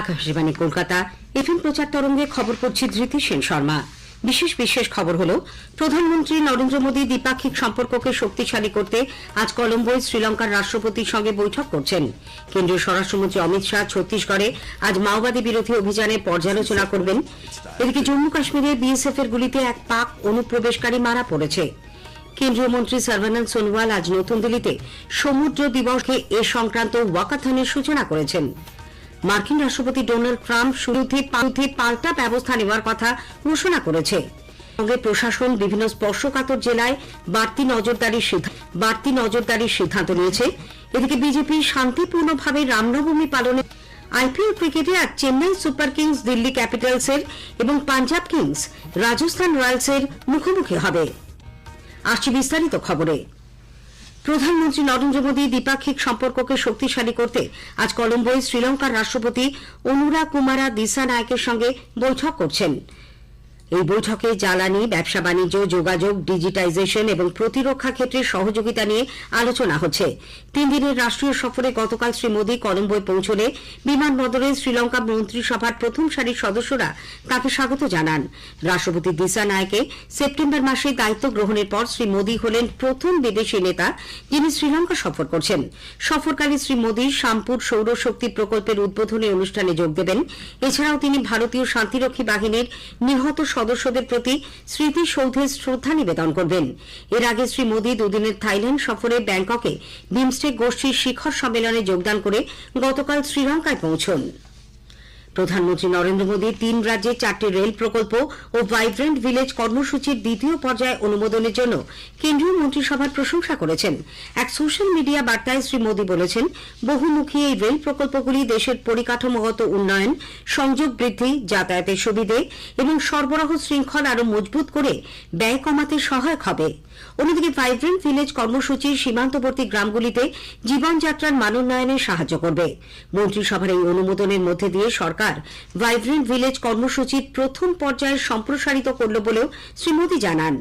Akashvani, Kolkata. FM প্রচার তরঙ্গে খবর পড়ছি ধৃতি সেন শর্মা। বিশেষ বিশেষ খবর হল, প্রধানমন্ত্রী নরেন্দ্র মোদী দ্বিপাক্ষিক সম্পর্ককে শক্তিশালী করতে আজ কলম্বোয় শ্রীলঙ্কার রাষ্ট্রপতির সঙ্গে বৈঠক করছেন। কেন্দ্রীয় স্বরাষ্ট্রমন্ত্রী অমিত শাহ ছত্তিশগড়ে আজ মাওবাদী বিরোধী অভিযানের পর্যালোচনা করবেন। এদিকে জম্মু কাশ্মীরে বিএসএফ এর গুলিতে এক পাক অনুপ্রবেশকারী মারা পড়েছে। কেন্দ্রীয় মন্ত্রী সর্বানন্দ সোনোয়াল আজ নতুন দিল্লিতে সমুদ্র দিবসকে এ সংক্রান্ত ওয়াকাথনের সূচনা করেছেন। মার্কিন রাষ্ট্রপতি ডোনাল্ড ট্রাম্প শুরুতে পাল্টে ব্যবস্থা নেওয়ার কথা ঘোষণা করেছে। সঙ্গে প্রশাসন, বিভিন্ন স্পর্শকাতর জেলায় বাড়তি নজরদারির বাড়তি নজরদারির সিদ্ধান্ত নিয়েছে। এদিকে বিজেপি শান্তিপূর্ণভাবে রামনবমী পালনে আইপিএল ক্রিকেটে আজ চেন্নাই সুপার কিংস, দিল্লি ক্যাপিটালসের এবং পাঞ্জাব কিংস, রাজস্থান রয়্যালসের মুখোমুখি হবে। আসছে বিস্তারিত খবরে। প্রধানমন্ত্রী নরেন্দ্র মোদী দ্বিপাক্ষিক সম্পর্ককে শক্তিশালী করতে আজ কলম্বোয় শ্রীলঙ্কার রাষ্ট্রপতি অনুরা কুমারা দিসা নায়কের সঙ্গে বৈঠক করছেন। এই বৈঠকে জ্বালানি, ব্যবসা বাণিজ্য, যোগাযোগ, ডিজিটাইজেশন এবং প্রতিরক্ষা ক্ষেত্রে সহযোগিতা নিয়ে আলোচনা হচ্ছে। তিন দিনের রাষ্ট্রীয় সফরে গতকাল শ্রী মোদী কলম্বোয় পৌঁছলে বিমানবন্দরে শ্রীলঙ্কা মন্ত্রিসভার প্রথম সারির সদস্যরা তাকে স্বাগত জানান। রাষ্ট্রপতি দিসা নায়কে সেপ্টেম্বর মাসে দায়িত্ব গ্রহণের পর শ্রী মোদী হলেন প্রথম বিদেশি নেতা যিনি শ্রীলঙ্কা সফর করছেন। সফরকালে শ্রী মোদী শামপুর সৌরশক্তি প্রকল্পের উদ্বোধনী অনুষ্ঠানে যোগ দেবেন। এছাড়াও তিনি ভারতীয় শান্তিরক্ষী বাহিনীর নিহত সদস্যদের প্রতি স্মৃতিসৌধে শ্রদ্ধা নিবেদন করবেন। এর আগে শ্রী মোদী দুদিনের থাইল্যান্ড সফরে ব্যাংককে বিমস্টেক গোষ্ঠীর শিখর সম্মেলনে যোগদান করে গতকাল শ্রীলঙ্কায় পৌঁছন। প্রধানমন্ত্রী নরেন্দ্র মোদী তিন রাজ্যে চারটি রেল প্রকল্প ও ভাইব্রেন্ট ভিলেজ কর্মসূচির দ্বিতীয় পর্যায়ে অনুমোদনের জন্য কেন্দ্রীয় মন্ত্রিসভার প্রশংসা করেছেন। এক সোশ্যাল মিডিয়া বার্তায় শ্রী মোদী বলেছেন, বহুমুখী এই রেল প্রকল্পগুলি দেশের পরিকাঠামোগত উন্নয়ন, সংযোগ বৃদ্ধি, যাতায়াতের সুবিধে এবং সরবরাহ শৃঙ্খল আরও মজবুত করে ব্যয় কমাতে সহায়ক হবে। অন্যদিকে ভাইব্রেন্ট ভিলেজ কর্মসূচি সীমান্তবর্তী গ্রামগুলিতে জীবনযাত্রার মানোন্নয়নে সাহায্য করবে। মন্ত্রিসভার এই অনুমোদনের মধ্যে দিয়ে সরকার ভাইব্রেন্ট ভিলেজ কর্মসূচির প্রথম পর্যায়ে সম্প্রসারিত করল বলেও শ্রী মোদী জানান।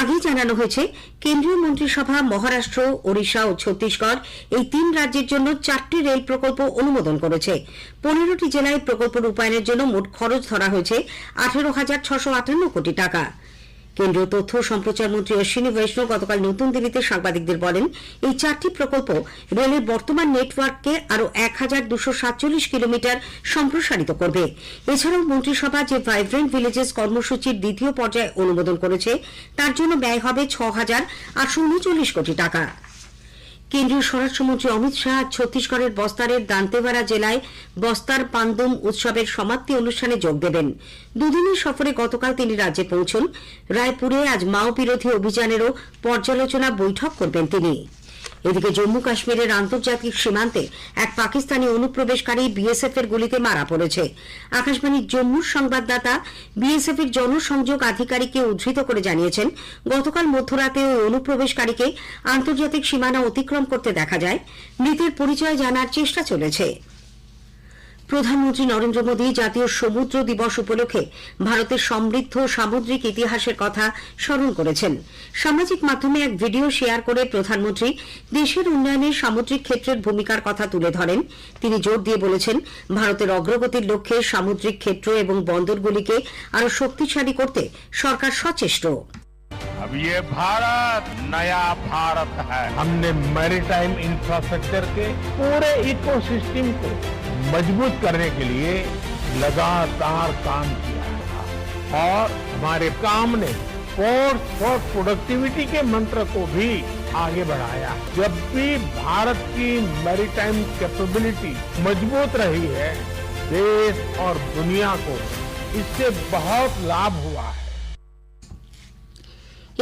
আগেই জানানো হয়েছে, কেন্দ্রীয় মন্ত্রিসভা, মহারাষ্ট্র, ওড়িশা ও ছত্তিশগড় এই তিন রাজ্যের জন্য চারটি রেল প্রকল্প অনুমোদন করেছে। পনেরোটি জেলায় প্রকল্প রূপায়ণের জন্য মোট খরচ ধরা হয়েছে আঠেরো হাজার ছশো আটান্ন কোটি টাকা। কেন্দ্রীয় তথ্য সম্প্রচার মন্ত্রী অশ্বিনী বৈষ্ণব গতকাল নতুন দিল্লিতে সাংবাদিকদের বলেন, এই চারটি প্রকল্প রেলের বর্তমান নেটওয়ার্ককে আরও এক হাজার দুশো সাতচল্লিশ কিলোমিটার সম্প্রসারিত করবে। এছাড়াও মন্ত্রিসভা যে ভাইব্রেন্ট ভিলেজেস কর্মসূচির দ্বিতীয় পর্যায়ে অনুমোদন করেছে, তার জন্য ব্যয় হবে ছ হাজার আটশো কোটি টাকা। কেন্দ্রীয় স্বরাষ্ট্রমন্ত্রী অমিত শাহ ছত্তিশগড়ের বস্তারের দান্তেওয়াড়া জেলায় বস্তার পান্দুম উৎসবের সমাপ্তি অনুষ্ঠানে যোগ দেবেন। দুদিনের সফরে গতকাল তিনি রাজ্যে পৌঁছন। রায়পুরে আজ মাও বিরোধী অভিযানেরও পর্যালোচনা বৈঠক করবেন তিনি। এদিকে জম্মু কাশ্মীরের আন্তর্জাতিক সীমান্তে এক পাকিস্তানি অনুপ্রবেশকারী বিএসএফ এর গুলিতে মারা পড়েছে। আকাশবাণীর জম্মুর সংবাদদাতা বিএসএফ এর জনসংযোগ আধিকারিককে উদ্ধৃত করে জানিয়েছেন, গতকাল মধ্যরাতে ওই অনুপ্রবেশকারীকে আন্তর্জাতিক সীমানা অতিক্রম করতে দেখা যায়। মৃতের পরিচয় জানার চেষ্টা চলেছে। প্রধানমন্ত্রী নরেন্দ্র মোদী জাতীয় সমুদ্র দিবস উপলক্ষে ভারতের সমৃদ্ধ সামুদ্রিক ইতিহাসের কথা স্মরণ করেছেন। সামাজিক মাধ্যমে এক ভিডিও শেয়ার করে প্রধানমন্ত্রী দেশের উন্নয়নে সামুদ্রিক ক্ষেত্রের ভূমিকার কথা তুলে ধরেন। তিনি জোর দিয়ে বলেছেন, ভারতের অগ্রগতির লক্ষ্যে সামুদ্রিক ক্ষেত্র এবং বন্দরগুলিকে আরও শক্তিশালী করতে সরকার সচেষ্ট। अब ये भारत, नया भारत है। हमने मैरीटाइम इंफ्रास्ट्रक्चर के पूरे इकोसिस्टम को मज़बूत करने के लिए लगातार काम किया है। और हमारे काम ने फोर्स फॉर प्रोडक्टिविटी के मंत्र को भी आगे बढ़ाया। जब भी भारत की मैरीटाइम कैपेबिलिटी मज़बूत रही है, देश और दुनिया को इससे बहुत लाभ हुआ है।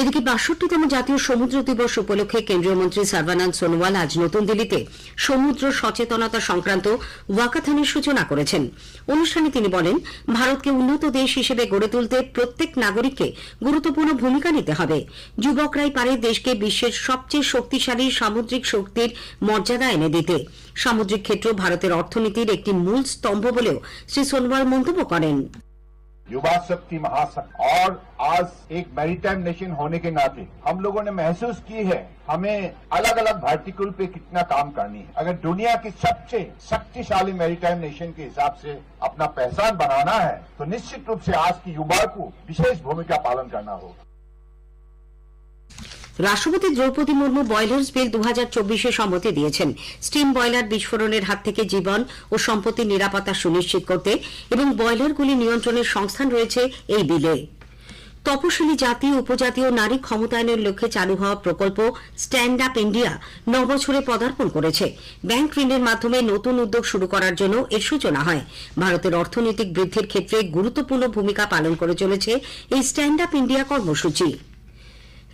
এদিকে বাষট্টিতম জাতীয় সমুদ্র দিবস উপলক্ষে কেন্দ্রীয় মন্ত্রী সর্বানন্দ সোনোয়াল আজ নতুন দিল্লিতে সমুদ্র সচেতনতা সংক্রান্ত ওয়াকাথনের সূচনা করেছেন। অনুষ্ঠানে তিনি বলেন, ভারতকে উন্নত দেশ হিসেবে গড়ে তুলতে প্রত্যেক নাগরিককে গুরুত্বপূর্ণ ভূমিকা নিতে হবে। যুবকরাই পারে দেশকে বিশ্বের সবচেয়ে শক্তিশালী সামুদ্রিক শক্তির মর্যাদা এনে দিতে। সামুদ্রিক ক্ষেত্র ভারতের অর্থনীতির একটি মূল স্তম্ভ বলেও শ্রী সোনোয়াল মন্তব্য করেন। युवा शक्ति महाशक्ति और आज एक मैरीटाइम नेशन होने के नाते हम लोगों ने महसूस की है, हमें अलग अलग वर्टिकल पे कितना काम करनी है। अगर दुनिया की सबसे शक्तिशाली मैरीटाइम नेशन के हिसाब से अपना पहचान बनाना है तो निश्चित रूप से आज की युवा को विशेष भूमिका पालन करना होगा। রাষ্ট্রপতি দ্রৌপদী মুর্মু বয়লার্স বিল দু হাজার চব্বিশে সম্মতি দিয়েছেন। স্টিম বয়লার বিস্ফোরণের হাত থেকে জীবন ও সম্পত্তির নিরাপত্তা সুনিশ্চিত করতে এবং বয়লারগুলি নিয়ন্ত্রণের সংস্থান রয়েছে এই বিলে তপশিলি জাতি, উপজাতি ও নারী ক্ষমতায়নের লক্ষ্যে চালু হওয়া প্রকল্প স্ট্যান্ড আপ ইন্ডিয়া নবছরে পদার্পণ করেছে। ব্যাংক ঋণের মাধ্যমে নতুন উদ্যোগ শুরু করার জন্য এর সূচনা হয়। ভারতের অর্থনৈতিক বৃদ্ধির ক্ষেত্রে গুরুত্বপূর্ণ ভূমিকা পালন করে চলেছে এই স্ট্যান্ড আপ ইন্ডিয়া কর্মসূচি।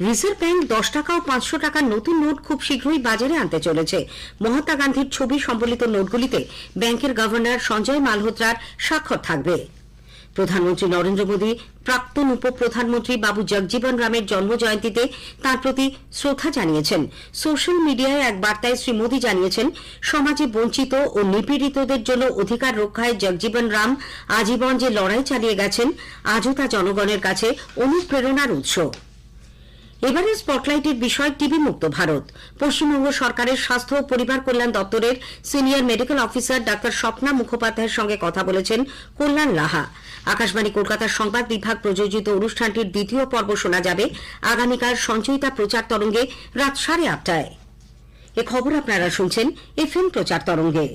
রিজার্ভ ব্যাংক দশ টাকা ও পাঁচশো টাকার নতুন নোট খুব শীঘ্রই বাজারে আনতে চলেছে। মহাত্মা গান্ধীর ছবি সম্বলিত নোটগুলিতে ব্যাংকের গভর্নর সঞ্জয় মালহোত্রার স্বাক্ষর থাকবে। প্রধানমন্ত্রী নরেন্দ্র মোদী, প্রাক্তন উপপ্রধানমন্ত্রী বাবু জগজীবন রামের জন্ম জয়ন্তীতে তাঁর প্রতি শ্রদ্ধা জানিয়েছেন। সোশ্যাল মিডিয়ায় এক বার্তায় শ্রী মোদী জানিয়েছেন, সমাজে বঞ্চিত ও নিপীড়িতদের জন্য অধিকার রক্ষায় জগজীবন রাম আজীবন যে লড়াই চালিয়ে গেছেন, আজও তা জনগণের কাছে অনুপ্রেরণার উৎস। এবারের স্পটলাইটের বিষয় টিবি মুক্ত ভারত। পশ্চিমবঙ্গ সরকারের স্বাস্থ্য ও পরিবার কল্যাণ দপ্তরের senior medical officer doctor Swapna মুখোপাধ্যায়ের সঙ্গে কথা বলেছেন কল্যাণ লাহা। আকাশবাণী কলকাতার সংবাদ বিভাগ প্রযোজিত অনুষ্ঠানটির দ্বিতীয় পর্ব শোনা যাবে আগামীকাল সঞ্চয়িতা প্রচার তরঙ্গে রাত সাড়ে আটটায়। এ খবর আপনারা শুনছেন এফএম প্রচার তরঙ্গে।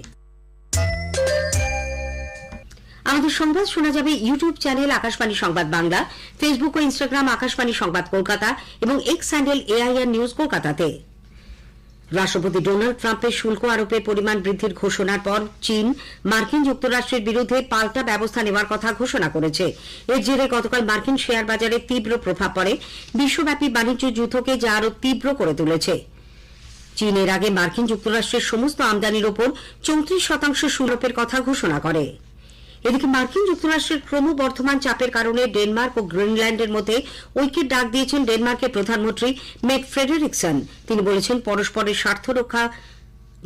আমাদের সংবাদ শোনা যাবে YouTube channel Akashvani Sangbad Bangla Facebook ও ইনস্টাগ্রাম আকাশবাণী সংবাদ কলকাতা এবং এক্স হ্যান্ডেল এআইআর নিউজ কলকাতাতে। রাষ্ট্রপতি ডোনাল্ড ট্রাম্পের শুল্ক আরোপের পরিমাণ বৃদ্ধির ঘোষণার পর চীন, মার্কিন যুক্তরাষ্ট্রের বিরুদ্ধে পাল্টা ব্যবস্থা নেওয়ার কথা ঘোষণা করেছে। এর জেরে গতকাল মার্কিন শেয়ার বাজারে তীব্র প্রভাব পড়ে। বিশ্বব্যাপী বাণিজ্য যুদ্ধকে যা আরও তীব্র করে তুলেছে। চীনের আগে মার্কিন যুক্তরাষ্ট্রের সমস্ত আমদানির ওপর চৌত্রিশ শতাংশ শুল্কের কথা ঘোষণা করে। এদিকে মার্কিন যুক্তরাষ্ট্রের ক্রমবর্ধমান চাপের কারণে ডেনমার্ক ও গ্রিনল্যান্ডের মধ্যে ঐক্যের ডাক দিয়েছেন ডেনমার্কের প্রধানমন্ত্রী মেট ফ্রেডারিকসন। তিনি বলেছেন, পরস্পরের স্বার্থ রক্ষা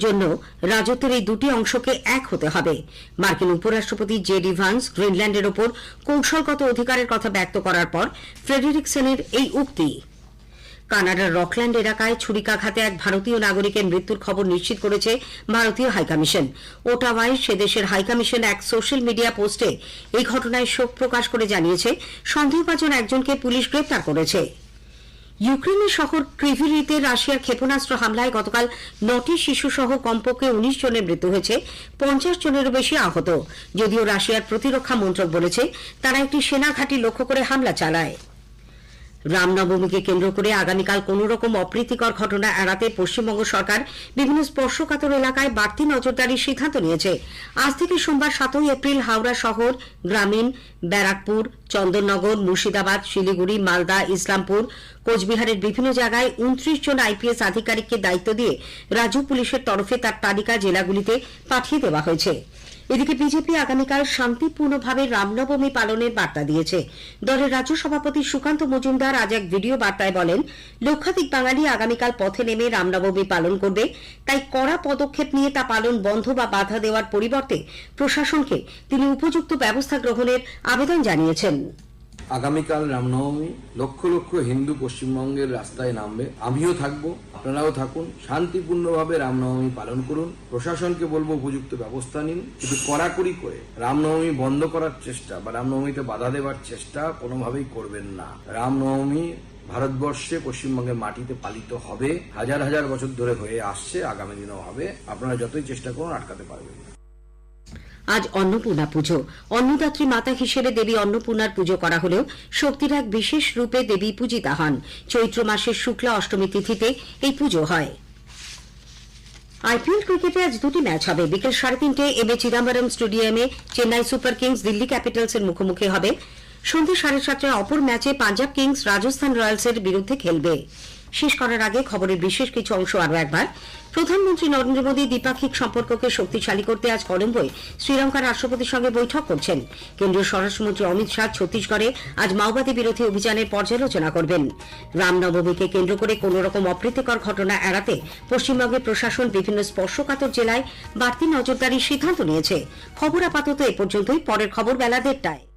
জন্য রাজত্বের এই দুটি অংশকে এক হতে হবে। মার্কিন উপরাষ্ট্রপতি জে ডি ভান্স গ্রিনল্যান্ডের ওপর কৌশলগত অধিকারের কথা ব্যক্ত করার পর ফ্রেডারিকসনের এই উক্তি। কানাডার রকল্যান্ড এলাকায় ছুরিকাঘাতে এক ভারতীয় নাগরিকের মৃত্যুর খবর নিশ্চিত করেছে ভারতীয় হাইকমিশন ওটাওয়ায় সে দেশের হাইকমিশন এক সোশ্যাল মিডিয়া পোস্টে এই ঘটনায় শোক প্রকাশ করে জানিয়েছে, সন্দেহভাজন একজনকে পুলিশ গ্রেপ্তার করেছে। ইউক্রেনের শহর ক্রিভিরিতে রাশিয়ার ক্ষেপণাস্ত্র হামলায় গতকাল নটি শিশুসহ কমপক্ষে উনিশ জনের মৃত্যু হয়েছে, পঞ্চাশ জনেরও বেশি আহত। যদিও রাশিয়ার প্রতিরক্ষা মন্ত্রক বলেছে, তারা একটি সেনা ঘাঁটি লক্ষ্য করে হামলা চালায়। রামনবমীকে কেন্দ্র করে আগামীকাল কোন রকম অপ্রীতিকর ঘটনা এড়াতে পশ্চিমবঙ্গ সরকার বিভিন্ন স্পর্শকাতর এলাকায় বাড়তি নজরদারির সিদ্ধান্ত নিয়েছে। আজ থেকে সোমবার সাতই এপ্রিল হাওড়া শহর, গ্রামীণ, ব্যারাকপুর, চন্দননগর, মুর্শিদাবাদ, শিলিগুড়ি, মালদা, ইসলামপুর, কোচবিহারের বিভিন্ন জায়গায় উনত্রিশ জন আইপিএস আধিকারিককে দায়িত্ব দিয়ে রাজ্য পুলিশের তরফে তার তালিকা জেলাগুলিতে পাঠিয়ে দেওয়া হয়েছে। এদিকে বিজেপি আগামীকাল শান্তিপূর্ণভাবে রামনবমী পালনের বার্তা দিয়েছে। দলের রাজ্য সভাপতি সুকান্ত মজুমদার আজ এক ভিডিও বার্তায় বলেন, লক্ষাধিক বাঙালি আগামীকাল পথে নেমে রামনবমী পালন করবে, তাই কড়া পদক্ষেপ নিয়ে তা পালন বন্ধ বা বাধা দেওয়ার পরিবর্তে প্রশাসনকে তিনি উপযুক্ত ব্যবস্থা গ্রহণের আবেদন জানিয়েছেন। আগামীকাল রামনবমী, লক্ষ লক্ষ হিন্দু পশ্চিমবঙ্গের রাস্তায় নামবে। আমিও থাকব, আপনারাও থাকুন, শান্তিপূর্ণভাবে রামনবমী পালন করুন। প্রশাসনকে বলব, উপযুক্ত ব্যবস্থা নিন। কিন্তু কড়াকড়ি করে রামনবমী বন্ধ করার চেষ্টা বা রামনবমীতে বাধা দেওয়ার চেষ্টা কোনোভাবেই করবেন না। রামনবমী ভারতবর্ষে পশ্চিমবঙ্গের মাটিতে পালিত হবে, হাজার হাজার বছর ধরে হয়ে আসছে, আগামী দিনেও হবে। আপনারা যতই চেষ্টা করুন, আটকাতে পারবেন আজ অন্নপূর্ণা পুজো। অন্নদাত্রী মাতা হিসেবে দেবী অন্নপূর্ণার পুজো করা হলেও শক্তির এক বিশেষ রূপে দেবী পূজিতা হন। চৈত্র মাসের শুক্লা অষ্টমী তিথিতে এই পুজো হয়। আইপিএল ক্রিকেটে আজ দুটি ম্যাচ হবে। বিকেল সাড়ে তিনটে M A Chidambaram stadium Chennai Super Kings Delhi ক্যাপিটালসের মুখোমুখি হবে। সন্ধ্যে সাড়ে সাতটায় অপর ম্যাচে পাঞ্জাব কিংস রাজস্থান রয়্যালসের বিরুদ্ধে খেলবে। শেষ করার আগে খবরের বিশেষ কিছু অংশ আরও একবার। প্রধানমন্ত্রী নরেন্দ্র মোদী দ্বিপাক্ষিক সম্পর্ককে শক্তিশালী করতে আজ কলম্বোয় শ্রীলঙ্কার রাষ্ট্রপতির সঙ্গে বৈঠক করছেন। কেন্দ্রীয় স্বরাষ্ট্রমন্ত্রী অমিত শাহ ছত্তিশগড়ে আজ মাওবাদী বিরোধী অভিযানের পর্যালোচনা করবেন। রামনবমীকে কেন্দ্র করে কোন রকম অপ্রীতিকর ঘটনা এড়াতে পশ্চিমবঙ্গের প্রশাসন বিভিন্ন স্পর্শকাতর জেলায় বাড়তি নজরদারির সিদ্ধান্ত নিয়েছে। খবর আপাতত এ পর্যন্তই। পরের খবর বেলা দেড়টায়।